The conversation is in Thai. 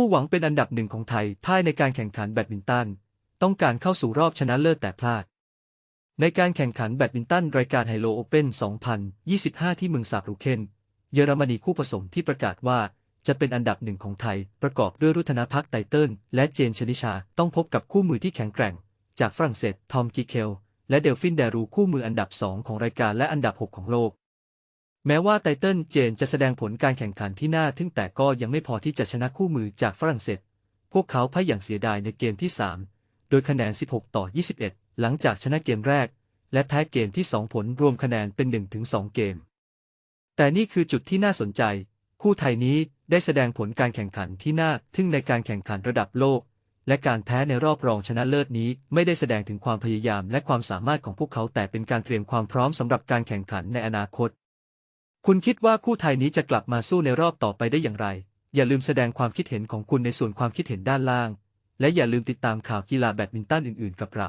คู่หวังเป็นอันดับหนึ่งของไทยพ่ายในการแข่งขันแบดมินตัน ต้องการเข้าสู่รอบชนะเลิศแต่พลาด ในการแข่งขันแบดมินตัน รายการไฮโลโอเพ่น2025 ที่เมืองซาบรูเคนเยอรมนีคู่ผสมที่ประกาศว่าจะเป็นอันดับหนึ่งของไทย ประกอบด้วยรุธนาพักไตเติลและเจนชนิชาต้องพบกับคู่มือที่แข็งแกร่ง จากฝรั่งเศสทอมกิเคลและเดลฟินเดรูคู่มืออันดับ 2 ของรายการและอันดับ 6 ของโลก แม้ว่าไตเติลเจนจะแสดงผลการแข่งขันที่น่าทึ่งแต่ก็ยังไม่พอที่จะชนะคู่มือจากฝรั่งเศส พวกเขาพ่ายอย่างเสียดายในเกมที่ 3 โดยคะแนน 16 ต่อ 21 หลังจากชนะเกมแรก และแพ้เกมที่ 2 ผลรวมคะแนนเป็น 1-2 เกม แต่นี่คือจุดที่น่าสนใจ คู่ไทยนี้ได้แสดงผลการแข่งขันที่น่าทึ่งในการแข่งขันระดับโลก และการแพ้ในรอบรองชนะเลิศนี้ไม่ได้แสดงถึงความพยายามและความสามารถของพวกเขาแต่เป็นการเตรียมความพร้อมสำหรับการแข่งขันในอนาคต คุณคิดว่าคู่ไทยนี้จะกลับมาสู้ในรอบต่อไปได้อย่างไร อย่าลืมแสดงความคิดเห็นของคุณในส่วนความคิดเห็นด้านล่าง และอย่าลืมติดตามข่าวกีฬาแบดมินตันอื่นๆ กับเรา